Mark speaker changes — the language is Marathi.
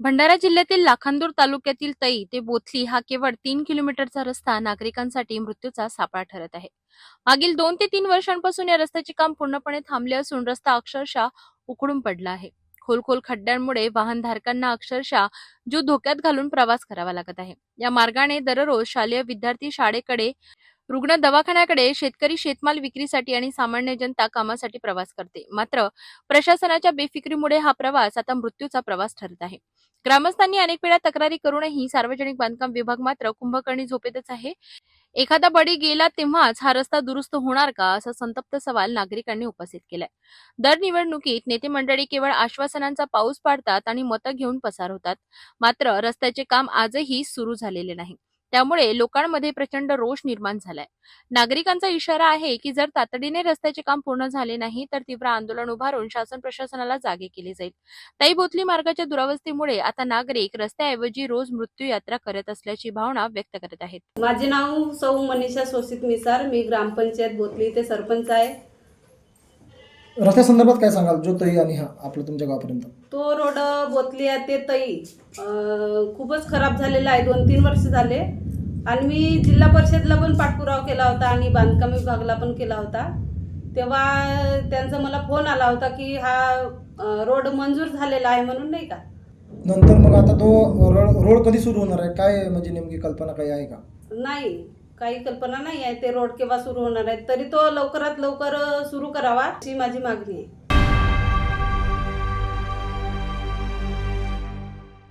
Speaker 1: भंडारा जिल्ह्यातील लाखांदूर तालुक्यातील तई ते बोथली हा केवळ तीन किलोमीटरचा रस्ता नागरिकांसाठी मृत्यूचा सापळा ठरत आहे. मागील दोन ते तीन वर्षांपासून या रस्त्याचे काम पूर्णपणे थांबले असून रस्ता अक्षरशः उखडून पडला आहे. खोल खोल खड्ड्यांमुळे वाहनधारकांना अक्षरशः जीव धोक्यात घालून प्रवास करावा लागत आहे. या मार्गाने दररोज शालेय विद्यार्थी शाळेकडे रुग्ण दवाखान्याकडे शेतकरी शेतमाल विक्रीसाठी आणि सामान्य जनता कामासाठी प्रवास करते. मात्र प्रशासनाच्या बेफिक्रीमुळे हा प्रवास आता मृत्यूचा प्रवास ठरत आहे. ग्रामस्थांनी अनेक वेळा तक्रारी करूनही सार्वजनिक बांधकाम विभाग मात्र कुंभकर्णी झोपेतच आहे. एखादा बळी गेला तेव्हाच हा रस्ता दुरुस्त होणार का असा संतप्त सवाल नागरिकांनी उपस्थित केलाय. दर निवडणुकीत नेते मंडळी केवळ आश्वासनांचा पाऊस पाडतात आणि मतं घेऊन पसार होतात. मात्र रस्त्याचे काम आजही सुरू झालेले नाही. त्यामुळे लोकांमध्ये प्रचंड रोष निर्माण झालाय. नागरिकांचा इशारा आहे की जर तातडीने रस्त्याचे काम पूर्ण झाले नाही तर तीव्र आंदोलन उभारून शासन प्रशासनाला जागे केले जाईल. ताई भोतली मार्गाच्या दुरावस्थेमुळे आता नागरिक रस्त्याऐवजी रोज मृत्यू यात्रा करत असल्याची भावना व्यक्त करत आहेत.
Speaker 2: माझे नाव सौ मनीषा सोसित मिसार. मी ग्रामपंचायत बोतली ते सरपंच आहे.
Speaker 3: रस्त्यासंदर्भात काय सांगाल? जो तई आणि हा आपलं तुमच्या गावापर्यंत?
Speaker 2: तो रोड बोतली आहे ते तई. अं, खूपच खराब झालेला आहे. दोन तीन वर्ष झाले. आणि मी जिल्हा परिषदला पण पाठपुरावा केला होता आणि बांधकाम विभागला पण केला होता. तेव्हा त्यांचा मला फोन आला होता की हा अं, रोड मंजूर झालेला आहे म्हणून नाही का?
Speaker 3: नंतर मग आता तो रोड रोड कधी सुरू होणार आहे? काय म्हणजे नेमकी कल्पना काही आहे का?
Speaker 2: नाही. काही कल्पना नाही आहे ते रोड केव्हा सुरू होणार आहे तरी तो लवकरात लवकर सुरू करावा अशी माझी मागणी आहे.